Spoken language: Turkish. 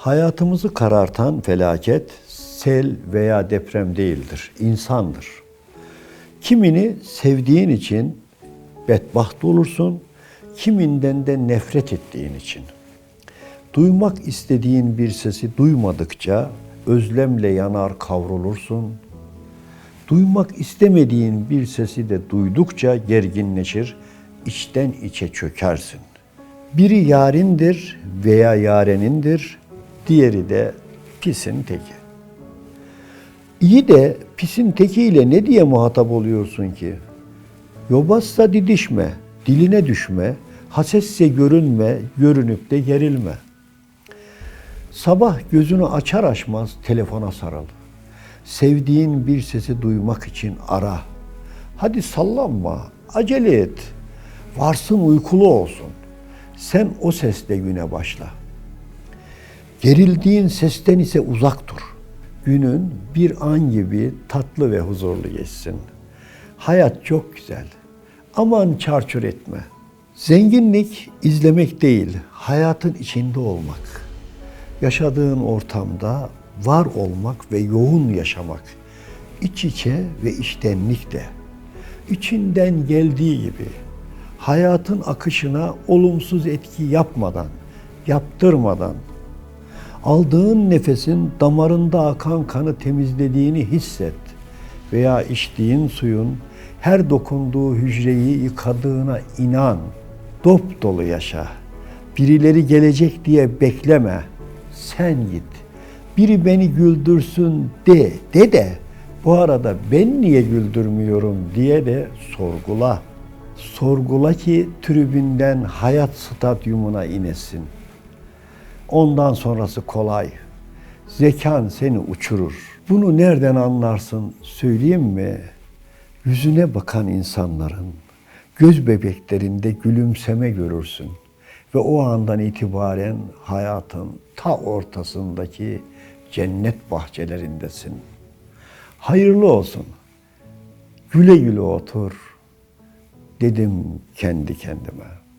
Hayatımızı karartan felaket sel veya deprem değildir, insandır. Kimini sevdiğin için bedbaht olursun, kiminden de nefret ettiğin için. Duymak istediğin bir sesi duymadıkça özlemle yanar kavrulursun. Duymak istemediğin bir sesi de duydukça gerginleşir, içten içe çökersin. Biri yarindir veya yarenindir, diğeri de pisin teki. İyi de pisin tekiyle ne diye muhatap oluyorsun ki? Yobazsa didişme, diline düşme, hasesse görünme, görünüp de gerilme. Sabah gözünü açar açmaz telefona sarıl. Sevdiğin bir sesi duymak için ara. Hadi sallanma, acele et. Varsın uykulu olsun. Sen o sesle güne başla. Gerildiğin sesten ise uzak dur. Günün bir an gibi tatlı ve huzurlu geçsin. Hayat çok güzel. Aman çarçur etme. Zenginlik izlemek değil, hayatın içinde olmak. Yaşadığın ortamda var olmak ve yoğun yaşamak. İç içe ve içtenlikle. İçinden geldiği gibi hayatın akışına olumsuz etki yapmadan, yaptırmadan, aldığın nefesin damarında akan kanı temizlediğini hisset veya içtiğin suyun her dokunduğu hücreyi yıkadığına inan. Dop dolu yaşa. Birileri gelecek diye bekleme. Sen git. Biri beni güldürsün de, de de bu arada ben niye güldürmüyorum diye de sorgula. Sorgula ki tribünden hayat stadyumuna inesin. Ondan sonrası kolay. Zekan seni uçurur. Bunu nereden anlarsın söyleyeyim mi? Yüzüne bakan insanların göz bebeklerinde gülümseme görürsün. Ve o andan itibaren hayatın ta ortasındaki cennet bahçelerindesin. Hayırlı olsun. Güle güle otur dedim kendi kendime.